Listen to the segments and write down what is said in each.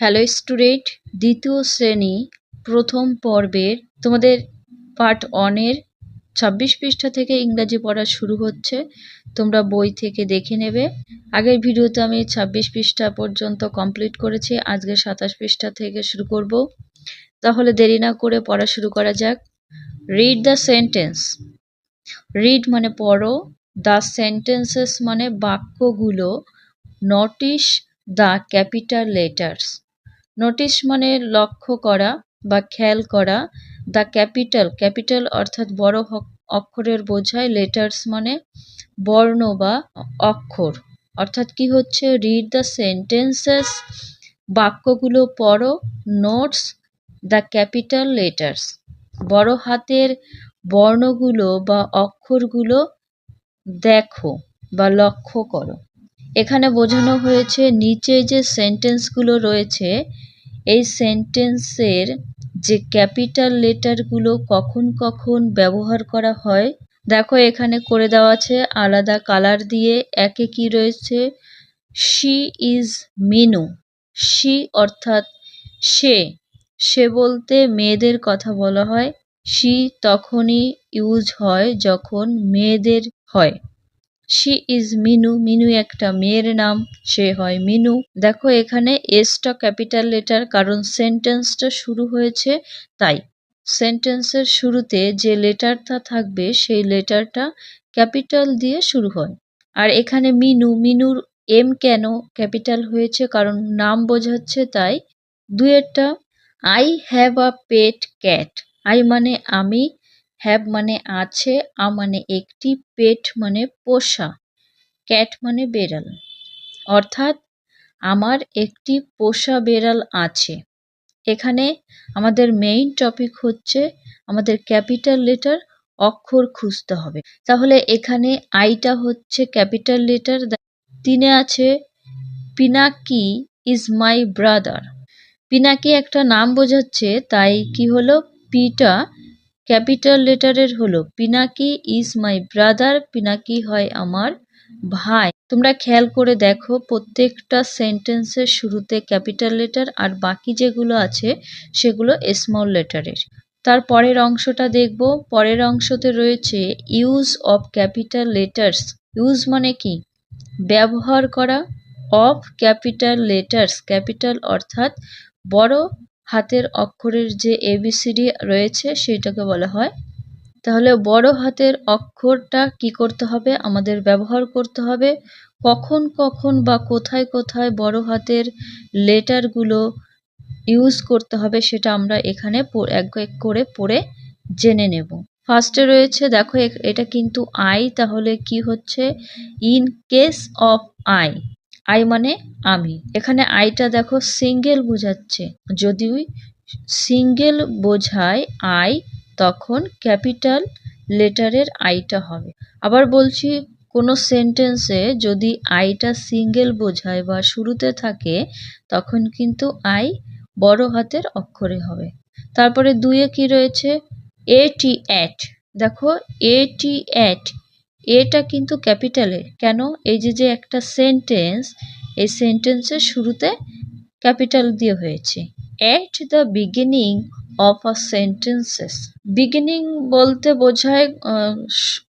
Hello student দ্বিতীয় শ্রেণি, প্রথম পর্বের, তোমাদের পার্ট ওয়ানের ছাব্বিশ পৃষ্ঠা থেকে ইংরাজি পড়া শুরু হচ্ছে, তোমরা বই থেকে দেখে নেবে। আগের ভিডিওতে আমি ছাব্বিশ পৃষ্ঠা পর্যন্ত কমপ্লিট করেছি, আজকে সাতাশ পৃষ্ঠা থেকে শুরু করব। তাহলে দেরি না করে পড়া শুরু করা যাক। রিড দ্য সেন্টেন্স রিড মানে পড়ো দ্য সেন্টেন্সেস মানে বাক্যগুলো notice the capital letters notice মানে লক্ষ্য করা বা খেয়াল করা দ্য ক্যাপিটাল ক্যাপিটাল অর্থাৎ বড় অক্ষরের বোঝায় লেটার্স মানে বর্ণ বা অক্ষর। অর্থাৎ কি হচ্ছে? রিড দ্য সেন্টেন্সেস বাক্যগুলো পড়ো নোটস দ্য ক্যাপিটাল লেটার্স বড় হাতের বর্ণগুলো বা অক্ষরগুলো দেখো বা লক্ষ্য করো। এখানে বোঝানো হয়েছে, নিচে যে সেন্টেন্সগুলো রয়েছে এই সেন্টেন্সের যে ক্যাপিটাল লেটারগুলো কখন কখন ব্যবহার করা হয়, দেখো এখানে করে দেওয়া আছে, আলাদা কালার দিয়ে একে কি রয়েছে? She is Minu. শি অর্থাৎ সে। সে বলতে মেয়েদের কথা বলা হয়। শি তখনই ইউজ হয় যখন মেয়েদের হয়। শি ইজ মিনু মিনু একটা মেয়ের নাম, সে হয় মিনু। দেখো এখানে এসটা ক্যাপিটাল লেটার কারণ সেন্টেন্সটা শুরু হয়েছে তাই। সেন্টেন্সের শুরুতে যে লেটারটা থাকবে, সেই লেটারটা ক্যাপিটাল দিয়ে শুরু হয়। আর এখানে মিনু, মিনুর এম কেন ক্যাপিটাল হয়েছে, কারণ নাম বোঝাচ্ছে তাই। দুয়েরটা I have a pet cat I মানে আমি হ্যাভ মানে আছে, আ মানে একটি, পেট মানে পোষা, ক্যাট মানে বেড়াল। অর্থাৎ আমার একটি পোষা বেড়াল আছে। এখানে আমাদের মেইন টপিক হচ্ছে আমাদের ক্যাপিটাল লেটার অক্ষর খুঁজতে হবে। তাহলে এখানে আইটা হচ্ছে ক্যাপিটাল লেটার তিনে আছে, Pinaki is my brother Pinaki একটা নাম বোঝাচ্ছে, তাই কি হলো? পিটা ক্যাপিটাল লেটারের হলো, Pinaki is my brother, Pinaki হয় আমার ভাই। তোমরা খেয়াল করে দেখো, প্রত্যেকটা সেন্টেন্সের শুরুতে ক্যাপিটাল লেটার আর বাকি যেগুলো আছে, সেগুলো স্মল লেটারের তার পরের অংশটা দেখব। পরের অংশতে রয়েছে use of capital letters use মানে কি? ব্যবহার করা। অফ ক্যাপিটাল লেটার্স ক্যাপিটাল অর্থাৎ বড় হাতের অক্ষরের যে এবিসিডি রয়েছে সেটাকে বলা হয়। তাহলে বড় হাতের অক্ষরটা কি করতে হবে? আমাদের ব্যবহার করতে হবে কখন কখন বা কোথায় কোথায় বড় হাতের লেটারগুলো ইউজ করতে হবে সেটা আমরা এখানে এক এক করে পড়ে জেনে নেব। ফার্স্টে রয়েছে, দেখো এটা কিন্তু আই তাহলে কি হচ্ছে? In case of I I মানে আমি। এখানে আইটা দেখো সিঙ্গেল বোঝাচ্ছে। যদি সিঙ্গেল বোঝায় আই, তখন ক্যাপিটাল লেটারের আইটা হবে। আবার বলছি, কোনো সেন্টেন্সে যদি আইটা সিঙ্গেল বোঝায় বা শুরুতে থাকে, তখন কিন্তু আই বড় হাতের অক্ষরে হবে। তারপরে দুইয়ে কি রয়েছে? এ টি অ্যাট দেখো এ টি অ্যাট এটা কিন্তু ক্যাপিটালে। কেন? এই যে যে একটা সেন্টেন্স এই সেন্টেন্সের শুরুতে ক্যাপিটাল দিয়ে হয়েছে। At the beginning of a sentences beginning বলতে বোঝায়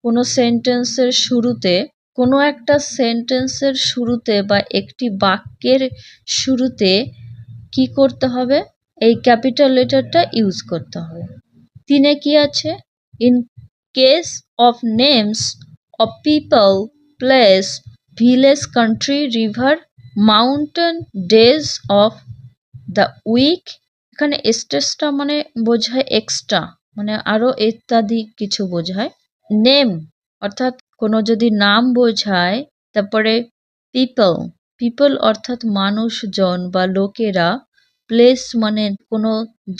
কোনো সেন্টেন্সের শুরুতে, কোনো একটা সেন্টেন্সের শুরুতে বা একটি বাক্যের শুরুতে কি করতে হবে? এই ক্যাপিটাল লেটারটা ইউজ করতে হবে। তিনে কি আছে? In case of names of people place village country river mountain days of the week এখানে স্টেসটা মানে বোঝায় এক্সট্রা মানে আরও ইত্যাদি কিছু বোঝায়। নেম অর্থাৎ কোনো যদি নাম বোঝায়, তারপরে পিপল পিপল অর্থাৎ মানুষজন বা লোকেরা প্লেস মানে কোনো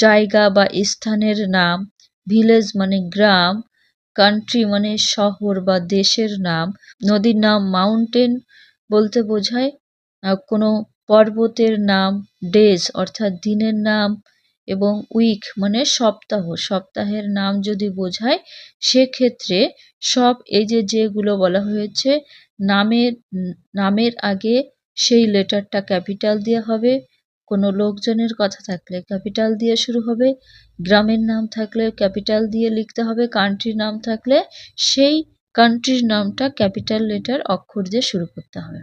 জায়গা বা স্থানের নাম ভিলেজ মানে গ্রাম কান্ট্রি মানে শহর বা দেশের নাম। নদীর নাম মাউন্টেন বলতে বোঝায় কোনো পর্বতের নাম ডেজ অর্থাৎ দিনের নাম এবং উইক মানে সপ্তাহ। সপ্তাহের নাম যদি বোঝায়, সেক্ষেত্রে সব এই যে যেগুলো বলা হয়েছে, নামের নামের আগে সেই লেটারটা ক্যাপিটাল দেওয়া হবে। কোনো লোকজনের কথা থাকলে ক্যাপিটাল দিয়ে শুরু হবে, গ্রামের নাম থাকলে ক্যাপিটাল দিয়ে লিখতে হবে কান্ট্রির নাম থাকলে সেই কান্ট্রির নামটা ক্যাপিটাল লেটার অক্ষর দিয়ে শুরু করতে হবে।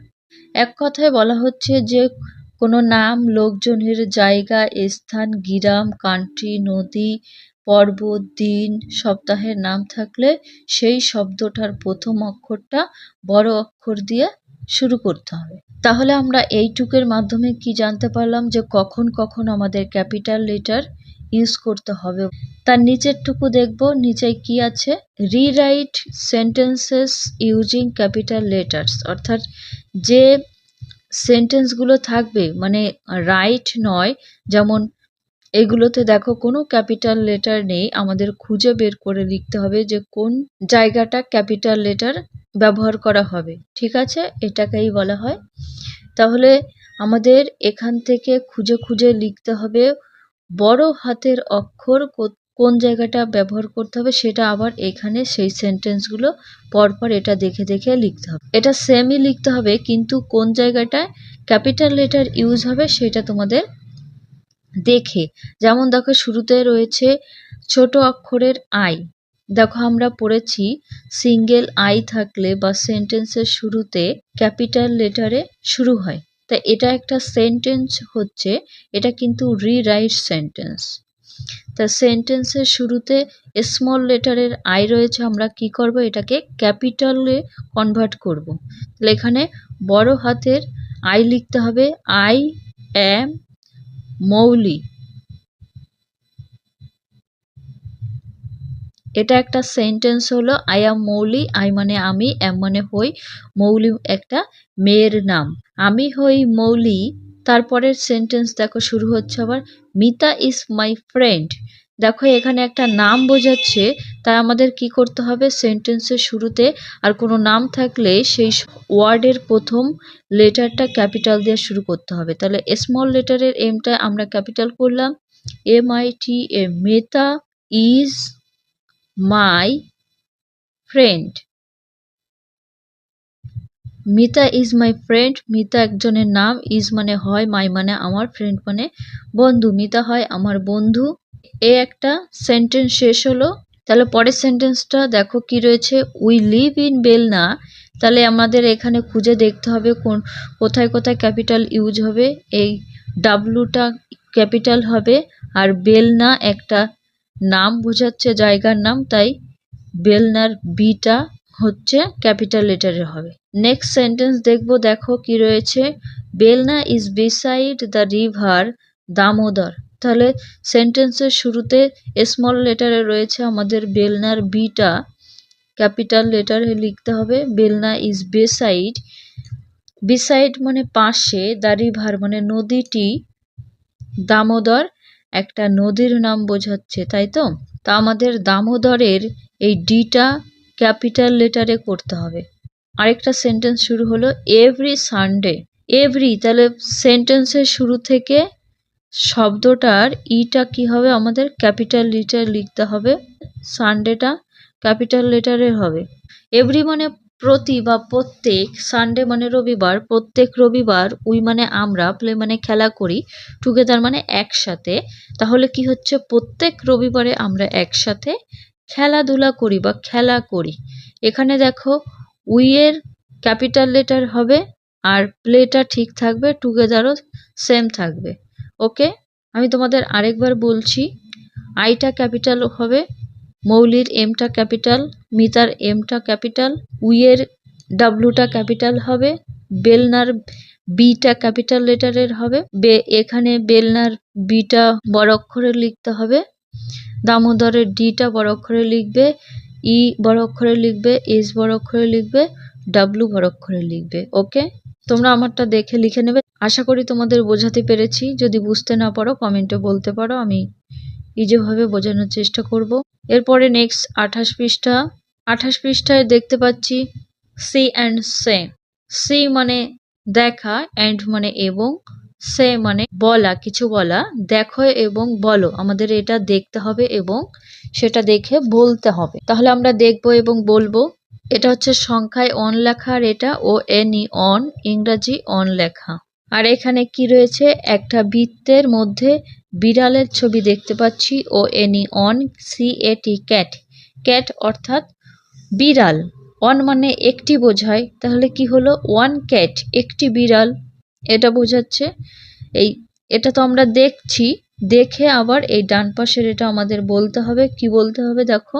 এক কথায় বলা হচ্ছে যে কোনো নাম, লোকজনের জায়গা, স্থান, গ্রাম কান্ট্রি নদী, পর্বত, দিন, সপ্তাহের নাম থাকলে সেই শব্দটার প্রথম অক্ষরটা বড় অক্ষর দিয়ে শুরু করতে হবে। তাহলে আমরা এইটুকের মাধ্যমে কি জানতে পারলাম যে কখন কখন আমাদের ক্যাপিটাল লেটার ইউজ করতে হবে? তার নিচেরটুকু দেখব নিচে কি আছে? Rewrite sentences using capital letters. অর্থাৎ যে সেন্টেন্সগুলো থাকবে মানে রাইট নয়, যেমন এগুলোতে দেখো কোনো ক্যাপিটাল লেটার নেই, আমাদের খুঁজে বের করে লিখতে হবে যে কোন জায়গাটা ক্যাপিটাল লেটার ব্যবহার করা হবে, ঠিক আছে? এটাকেই বলা হয়। তাহলে আমাদের এখান থেকে খুঁজে খুঁজে লিখতে হবে, বড় হাতের অক্ষর কোন জায়গাটা ব্যবহার করতে হবে সেটা আবার এখানে সেই সেন্টেন্সগুলো পরপর এটা দেখে দেখে লিখতে হবে। এটা সেমই লিখতে হবে, কিন্তু কোন জায়গাটায় ক্যাপিটাল লেটার ইউজ হবে সেটা তোমাদের দেখে। যেমন দেখো শুরুতে রয়েছে ছোট অক্ষরের আই দেখো আমরা পড়েছি সিঙ্গেল আই থাকলে বা সেন্টেন্সের শুরুতে ক্যাপিটাল লেটারে শুরু হয়। তা এটা একটা সেন্টেন্স হচ্ছে, এটা কিন্তু রিরাইট সেন্টেন্স তা সেন্টেন্সের শুরুতে স্মল লেটারের আই রয়েছে, আমরা কি করব? এটাকে ক্যাপিটালে কনভার্ট করব। তাহলে এখানে বড় হাতের আই লিখতে হবে আই এম মৌলি এটা একটা সেন্টেন্স হলো আই এম মৌলি আই মানে আমি এম মানে হই মৌলি একটা মেয়ের নাম। আমি হই মৌলি তারপরের সেন্টেন্স দেখো, শুরু হচ্ছে আবার মিতা ইজ মাই ফ্রেন্ড দেখো, এখানে একটা নাম বোঝাচ্ছে, তাই আমাদের কি করতে হবে? সেন্টেন্সের শুরুতে আর কোনো নাম থাকলে সেই ওয়ার্ডের প্রথম লেটারটা ক্যাপিটাল দিয়ে শুরু করতে হবে। তাহলে স্মল লেটারের এমটা আমরা ক্যাপিটাল করলাম। M I T A Mita is my friend Mita is my friend Mita একজনের নাম. ইজ মানে হয় মাই মানে আমার ফ্রেন্ড মানে বন্ধু। মিতা হয় আমার বন্ধু। এ একটা সেন্টেন্স শেষ হলো। তাহলে পরের সেন্টেন্সটা দেখো কি রয়েছে। উই লিভ ইন বেলনা তাহলে আমাদের এখানে খুঁজে দেখতে হবে কোন, কোথায় কোথায় ক্যাপিটাল ইউজ হবে। এই ডাব্লুটা ক্যাপিটাল হবে। আর বেলনা একটা নাম বোঝাচ্ছে জায়গার নাম, তাই বেলনার বিটা হচ্ছে ক্যাপিটাল লেটারে হবে। নেক্সট সেন্টেন্স দেখব, দেখো কি রয়েছে। Belna is beside the river Damodar. তাহলে সেন্টেন্সের শুরুতে স্মল লেটারে রয়েছে আমাদের বেলনার বিটা, ক্যাপিটাল লেটারে লিখতে হবে, বেলনা ইজ বেসাইড বিসাইড মানে পাশে দ্য রিভার মানে নদীটি, দামোদর। একটা নদীর নাম বোঝাচ্ছে, তাই তো? তা আমাদের দামোদরের এই ডিটা ক্যাপিটাল লেটারে করতে হবে। আরেকটা সেন্টেন্স শুরু হলো, এভরি সানডে। এভরি, তাহলে সেন্টেন্সের শুরু থেকে শব্দটার ইটা কি হবে? আমাদের ক্যাপিটাল লিটার লিখতে হবে, সানডেটা ক্যাপিটাল লেটারে হবে। এভরি মানে প্রতি বা প্রত্যেক সানডে মানে রবিবার, প্রত্যেক রবিবার উই মানে আমরা প্লে মানে খেলা করি টুগেদার মানে একসাথে। তাহলে কি হচ্ছে? প্রত্যেক রবিবারে আমরা একসাথে খেলাধুলা করি বা খেলা করি। এখানে দেখো উইয়ের ক্যাপিটাল লেটার হবে আর প্লেটা ঠিক থাকবে টুগেদারও সেম থাকবে। ওকে আমি তোমাদের আরেকবার বলছি আইটা ক্যাপিটাল হবে মৌলির এমটা ক্যাপিটাল, মিতার এমটা ক্যাপিটাল উইয়ের ডাব্লুটা ক্যাপিটাল হবে, বেলনার বিটা ক্যাপিটাল লেটারের হবে, বে, এখানে বেলনার বিটা বড় অক্ষরে লিখতে হবে, দামোদরের ডিটা বড় অক্ষরে লিখবে ই বড় অক্ষরে লিখবে এস বড় অক্ষরে লিখবে ডাব্লু বড় অক্ষরে লিখবে ওকে তোমরা আমারটা দেখে লিখে নেবে। আশা করি তোমাদের বোঝাতে পেরেছি। যদি বুঝতে না পারো কমেন্টে বলতে পারো, আমি ইজিভাবে বোঝানোর চেষ্টা করব। এরপরে নেক্সট আঠাশ পৃষ্ঠা। আঠাশ পৃষ্ঠায় দেখতে পাচ্ছি সি অ্যান্ড সে সি মানে দেখা অ্যান্ড মানে এবং সে মানে বলা, কিছু বলা, দেখো এবং বলো। আমাদের এটা দেখতে হবে এবং সেটা দেখে বলতে হবে। তাহলে আমরা দেখব এবং বলব। এটা হচ্ছে সংখ্যায় অন লেখা আর এটা ও এন ই অন, ইংরাজি অন লেখা। আর এখানে কি রয়েছে? একটা বৃত্তের মধ্যে বিড়ালের ছবি দেখতে পাচ্ছি, O N on, C A T, cat. Cat অর্থাৎ বিড়াল। অন মানে একটি বোঝায়। তাহলে কি হলো? ওয়ান ক্যাট, একটি বিড়াল। এটা বোঝাচ্ছে। এই, এটা তো আমরা দেখছি। দেখে আবার এই ডান পাশের এটা আমাদের বলতে হবে। কি বলতে হবে? দেখো।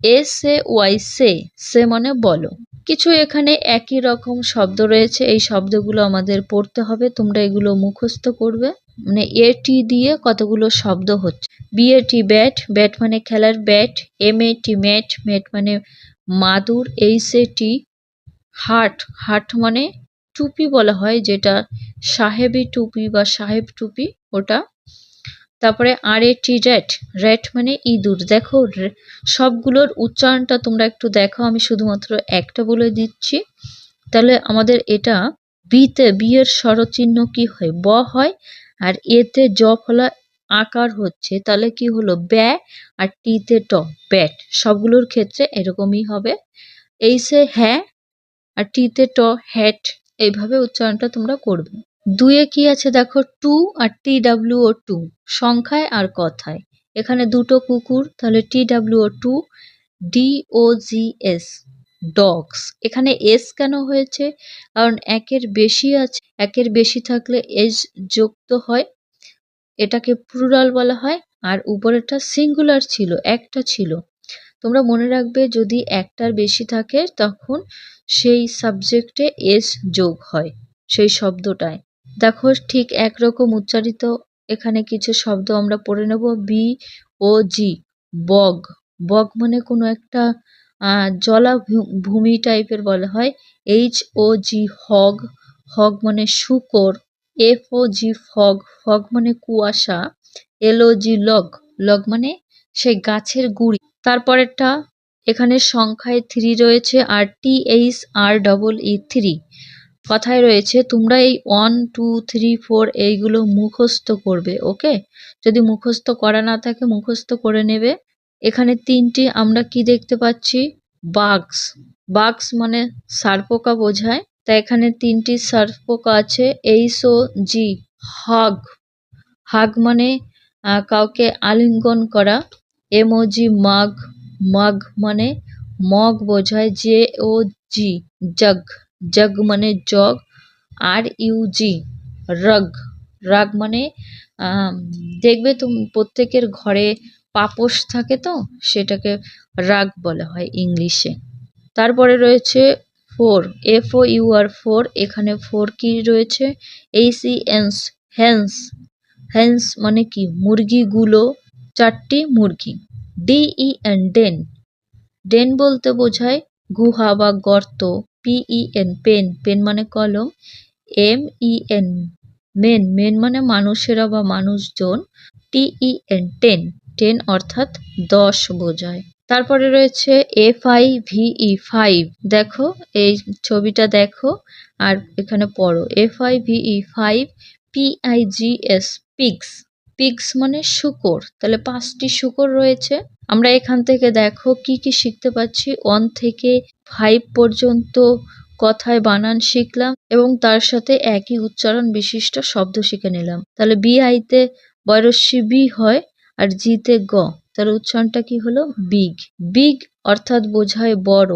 এস এ ওয়াই সে। সে মানে বলো। কিছু এখানে একই রকম শব্দ রয়েছে। এই শব্দগুলো আমাদের পড়তে হবে। তোমরা এগুলো মুখস্থ করবে। মানে এটি দিয়ে কতগুলো শব্দ হচ্ছে। BAT bat. ব্যাট মানে খেলার bat. M, A, T, mat. Mat মানে মাদুর। এইচ, এ, টি, হাট। হাট মানে টুপি বলা হয়, যেটা সাহেবি টুপি বা সাহেব টুপি, ওটা তারপরে আর এ টি র্যাট র্যাট মানে ইঁদুর। দেখো সবগুলোর উচ্চারণটা তোমরা একটু দেখো আমি শুধুমাত্র একটা বলে দিচ্ছি। তাহলে আমাদের এটা বিতে, বিয়ের স্বরচিহ্ন কি হয়? ব হয় আর এতে জ ফলা আকার হচ্ছে। তাহলে কি হলো? ব্যা আর টিতে ট, ব্যাট। সবগুলোর ক্ষেত্রে এরকমই হবে। এইসে হ্যাঁ আর টিতে ট, হ্যাট, এইভাবে উচ্চারণটা তোমরা করবে। দুয়ে কি আছে দেখো? টু আর টি ডাব্লিউ ও টু। সংখ্যায় আর কথায়। এখানে দুটো কুকুর, তাহলে T W O two D O G S dogs. এখানে এস কেন হয়েছে? কারণ একের বেশি আছে, একের বেশি থাকলে এস যুক্ত হয়, এটাকে প্লুরাল বলা হয়, আর উপরেরটা সিঙ্গুলার ছিল, একটা ছিল। তোমরা মনে রাখবে, যদি একটার বেশি থাকে, তখন সেই সাবজেক্টে এস যোগ হয়, সেই শব্দটায়। দেখো, ঠিক একরকম উচ্চারিত এখানে কিছু শব্দ আমরা পড়ে নেব। বি ও জি বগ। বগ মানে কোনো একটা জলা ভূমি টাইপের বলা হয়। H O G hog. Hog মানে শুকর। F O G fog. Fog মানে কুয়াশা। এল ও জি লগ। লগ মানে সেই গাছের গুড়ি। তারপরেরটা, এখানে সংখ্যায় থ্রি রয়েছে, আর T H R double E three কথায় রয়েছে, তোমরা এই ওয়ান টু থ্রি ফোর এইগুলো মুখস্থ করবে ওকে যদি মুখস্থ করা না থাকে, মুখস্থ করে নেবে। এখানে তিনটি আমরা কি দেখতে পাচ্ছি? বাগস বাগস মানে সারপোকা বোঝায়। তা এখানে তিনটি সারপোকা আছে এইচ ও জি হাগ হাগ মানে কাউকে আলিঙ্গন করা। এমওজি মাগ মাগ মানে মগ বোঝায় J O G jug jug মানে jug R U G rug rug মানে দেখবে তুমি প্রত্যেকের ঘরে পাপোশ থাকে তো সেটাকে রাগ বলা হয় ইংলিশে তারপরে রয়েছে four F O U R four এখানে ফোর কি রয়েছে H E N S hens hens মানে কি মুরগিগুলো চারটি মুরগি ডি ই ডেন ডেন বলতে বোঝায় গুহা বা গর্ত। পিই এন পেন পেন মানে কলম M E N men men মানে মানুষেরা বা মানুষজন টিই এন টেন টেন অর্থাৎ দশ বোঝায়। তারপরে রয়েছে এফ আই ভিই ফাইভ দেখো, এই ছবিটা দেখো আর এখানে পড়ো। F I V E five P I G S S pigs মানে শুকর। তাহলে পাঁচটি শুকর রয়েছে। আমরা এখান থেকে দেখো কি কি শিখতে পাচ্ছি। ওয়ান থেকে ফাইভ পর্যন্ত কথায় বানান শিখলাম এবং তার সাথে একই উচ্চারণ বিশিষ্ট শব্দ শিখে নিলাম। তাহলে বি আইতে বয়রস্বী বি হয় আর জিতে গ। তার উচ্চারণটা কি হলো? বিগ বিগ অর্থাৎ বোঝায় বড়।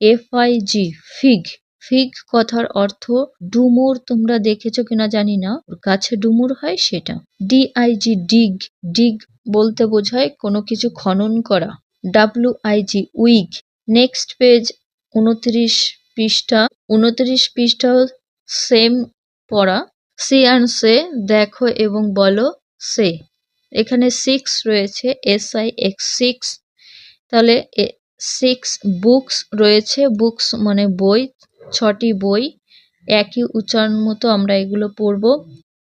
F I G fig fig কথার অর্থ ডুমুর তোমরা দেখেছ কিনা জানি না। গাছে ডুমুর হয় সেটা। ডিআইজি ডিগ ডিগ বলতে বোঝায় কোনো কিছু খনন করা। W I G wig next page উনত্রিশ পৃষ্ঠা। উনত্রিশ পৃষ্ঠা সেম পড়া। সি অ্যান্ড সে দেখো এবং বলো সে এখানে সিক্স রয়েছে এস আই এক্স সিক্স তাহলে সিক্স বুকস রয়েছে। বুকস মানে বই। ছটি বই, একই উচ্চারণ মতো আমরা এগুলো পড়ব।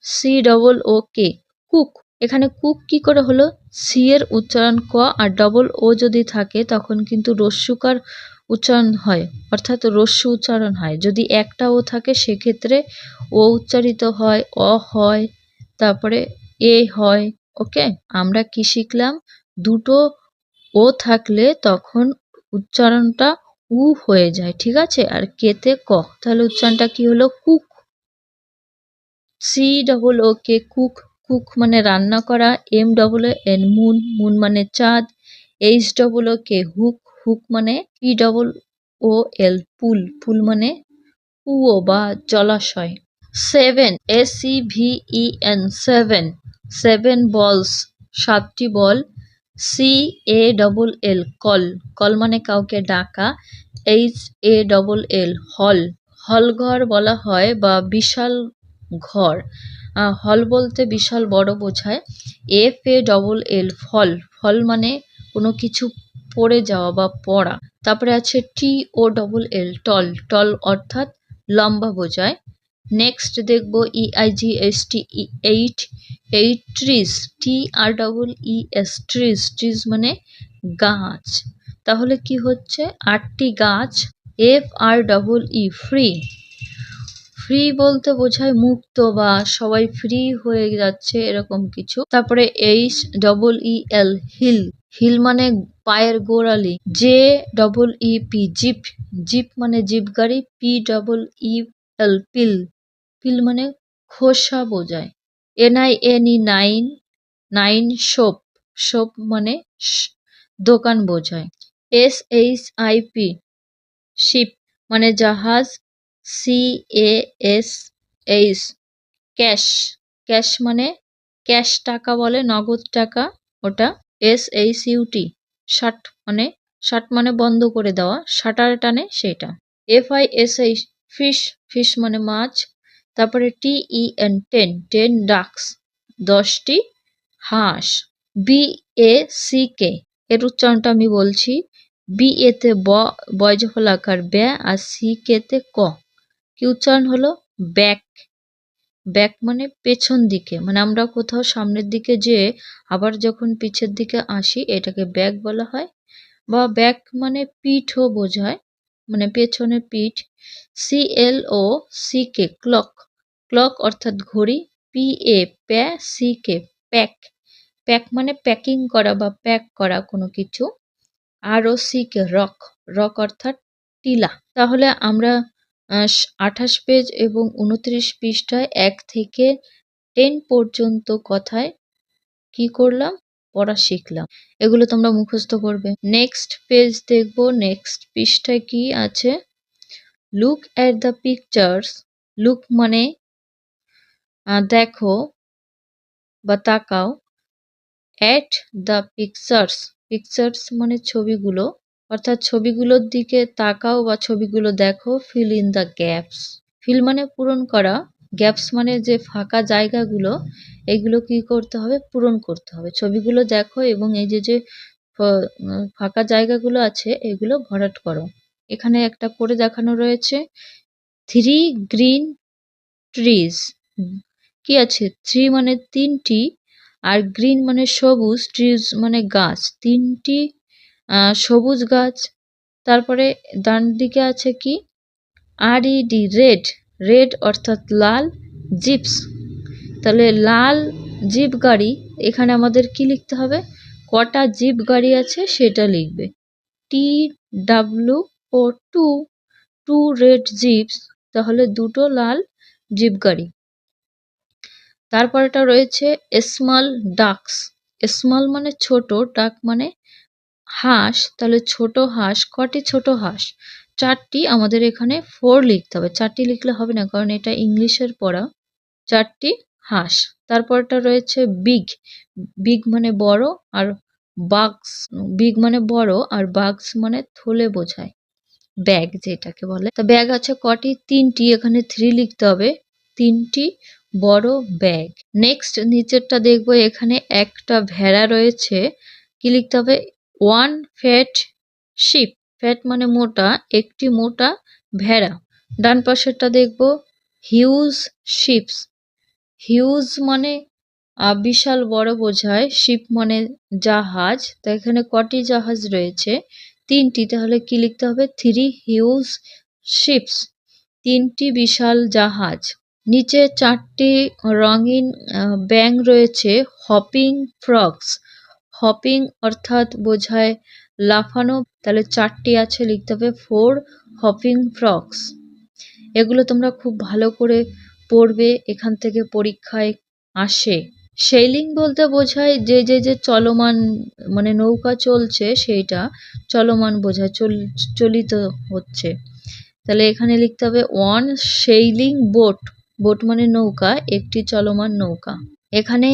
C double O K cook. এখানে কুক কি করে হলো? সি এর উচ্চারণ ক আর ডবল ও যদি থাকে তখন কিন্তু রস্যুকার উচ্চারণ হয়, অর্থাৎ রস্যু উচ্চারণ হয়। যদি একটা ও থাকে সেক্ষেত্রে ও উচ্চারিত হয়, অ হয়, তারপরে এ হয় ওকে আমরা কি শিখলাম? দুটো ও থাকলে তখন উচ্চারণটা উ হয়ে যায়, ঠিক আছে? আর কেতে ক? তাহলে উচ্চারণটা কি হলো? Cook. C double O K cook. Cook মানে রান্না করা M double N moon moon মানে চাঁদ। H double O K hook hook মানে P double O L pool. Pool মানে কুয়ো বা জলাশয়। Seven S C V E N seven seven balls সাতটি বল C A double L call call মানে কাউকে ডাকা এইচ এ ডবল এল হল হল ঘর বলা হয় বা বিশাল ঘর। হল বলতে বিশাল বড় বোঝায়। এফ এ ডবল এল ফল ফল মানে কোনো কিছু পড়ে যাওয়া বা পড়া। তারপরে আছে টি ও ডবল এল টল টল অর্থাৎ লম্বা বোঝায়। নেক্সট দেখব E I G S T eight eight trees T R double E S trees trees মানে গাছ। তাহলে কি হচ্ছে? আটটি গাছ F R double E free free বলতে বোঝায় মুক্ত বা সবাই ফ্রি হয়ে যাচ্ছে, এরকম কিছু। তারপরে H double E L heel heel মানে পায়ের গোড়ালি। J double E P jeep jeep মানে জিপ গাড়ি P double E L peel peel মানে খোসা বোঝায়। N I N E nine nine shop shop মানে দোকান বোঝায়। S H I P ship মানে জাহাজ, C A S H, cash cash মানে ক্যাশ টাকা বলে, নগদ টাকা, ওটা S H U T shut মানে শার্ট মানে বন্ধ করে দেওয়া, শাটার টানে সেটা। F I S H fish fish মানে মাছ তারপরে T E N ten ten ducks দশটি হাঁস বি এ সি কে এর উচ্চারণটা আমি বলছি বি এতে ব বয়জফল আকার ব্যা আর সি কেতে ক, কি উচ্চারণ হলো? ব্যাক ব্যাক মানে পেছন দিকে মানে আমরা কোথাও সামনের দিকে যেয়ে আবার যখন পিছের দিকে আসি, এটাকে ব্যাক বলা হয়, বা ব্যাক মানে পিঠও বোঝায় মানে পেছনে পিঠ C L O C K clock clock অর্থাৎ ঘড়ি P A pa C K pack pack মানে প্যাকিং করা বা প্যাক করা কোনো কিছু। R O C K rock rock অর্থাৎ টিলা। তাহলে আমরা আঠাশ পেজ এবং উনত্রিশ পৃষ্ঠায় এক থেকে টেন পর্যন্ত কথায় কি করলাম? পড়া শিখলাম। এগুলো তোমরা মুখস্থ করবে। নেক্সট পেজ দেখব। নেক্সট পৃষ্ঠায় কি আছে? Look at the pictures look মানে দেখো বা তাকাও। অ্যাট দ্য পিকচার্স পিকচার্স মানে ছবিগুলো। অর্থাৎ ছবিগুলোর দিকে তাকাও বা ছবিগুলো দেখো। Fill in the gaps fill মানে পূরণ করা। গ্যাপস মানে যে ফাঁকা জায়গাগুলো, এগুলো কি করতে হবে? পূরণ করতে হবে। ছবিগুলো দেখো এবং এই যে যে ফাঁকা জায়গাগুলো আছে, এগুলো ভরাট করো। এখানে একটা করে দেখানো রয়েছে। Three green trees. কি আছে? থ্রি মানে তিনটি আর গ্রিন মানে সবুজ, ট্রিজ মানে গাছ। তিনটি সবুজ গাছ। তারপরে ডান দিকে আছে কি? R E D, red. Red অর্থাৎ লাল জিপস। তাহলে লাল জিপ গাড়ি, এখানে আমাদের কি লিখতে হবে? কটা জিপ গাড়ি আছে সেটা লিখবে। T W O two two red jeeps তাহলে দুটো লাল জিপ গাড়ি। তারপরটা রয়েছে স্মল ডাকস স্মল মানে ছোট ডাক মানে হাঁস। তাহলে ছোট হাঁস, কটি ছোট হাঁস? চারটি আমাদের এখানে ফোর লিখতে হবে। চারটি লিখলে হবে না, কারণ এটা ইংলিশের পড়া। চারটি হাঁস। তারপরটা রয়েছে বিগ বিগ মানে বড় আর বাগস বিগ মানে বড় আর বাগস মানে থলে বোঝায়। ব্যাগ যেটাকে বলে। তা ব্যাগ আছে কটি? তিনটি। এখানে থ্রি লিখতে হবে। তিনটি বড় ব্যাগ নেক্সট নিচেরটা দেখব। এখানে একটা ভেড়া রয়েছে। কি লিখতে হবে? ওয়ান ফ্যাট শিপ ফ্যাট মানে মোটা, একটি মোটা ভেড়া। ডান পাশেরটা দেখব, হিউজ শিপস। হিউজ মানে বিশাল বড় বোঝায়, শিপ মানে জাহাজ, তো এখানে কটি জাহাজ রয়েছে? তিনটি, তাহলে কি লিখতে হবে? থ্রি হিউজ শিপস, তিনটি বিশাল জাহাজ। নিচে চারটি রঙিন ব্যাং রয়েছে, হপিং ফ্রগস। হপিং অর্থাৎ বোঝায় লাফানো, তাহলে চারটি আছে লিখতে হবে ফোর হপিং ফ্রগস এগুলো তোমরা খুব ভালো করে পড়বে, এখান থেকে পরীক্ষায় আসে। সেইলিং বলতে বোঝায় যে যে যে চলমান মানে নৌকা চলছে সেইটা চলমান বোঝায়, চল, চলিত হচ্ছে। তাহলে এখানে লিখতে হবে ওয়ান সেইলিং বোট বোট মানে নৌকা, একটি চলমান নৌকা। এখানে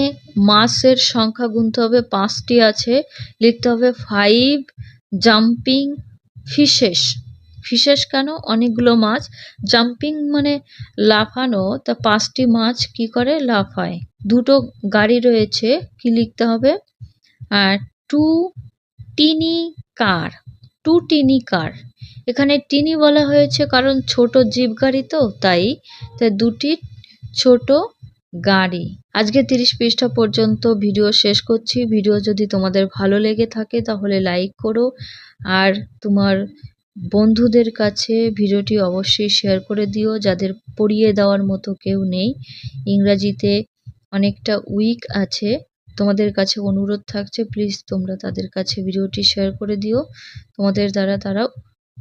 মাসের সংখ্যা গুনতে হবে, পাঁচটি আছে, লিখতে হবে ফাইভ জাম্পিং ফিশেস ফিশেস কেন? অনেকগুলো মাছ। জাম্পিং মানে লাফানো, তা পাঁচটি মাছ কি করে? লাফায়। দুটো গাড়ি রয়েছে, কি লিখতে হবে? আর টু টিনি কার টু টিনি কার এখানে টিনি বলা হয়েছে কারণ ছোট জিপ গাড়ি তো, তাই। তাই দুটি ছোট গাড়ি। আজকে তিরিশ পৃষ্ঠা পর্যন্ত ভিডিও শেষ করছি। ভিডিও যদি তোমাদের ভালো লেগে থাকে তাহলে লাইক করো। আর তোমার বন্ধুদের কাছে ভিডিওটি অবশ্যই শেয়ার করে দিও। যাদের পড়িয়ে দেওয়ার মতো কেউ নেই। ইংরাজিতে অনেকটা উইক আছে। তোমাদের কাছে অনুরোধ থাকছে প্লিজ তোমরা তাদের কাছে ভিডিওটি শেয়ার করে দিও। তোমাদের দ্বারা তারা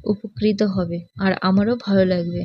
উপকৃত হবে। আর আমারও ভালো লাগবে।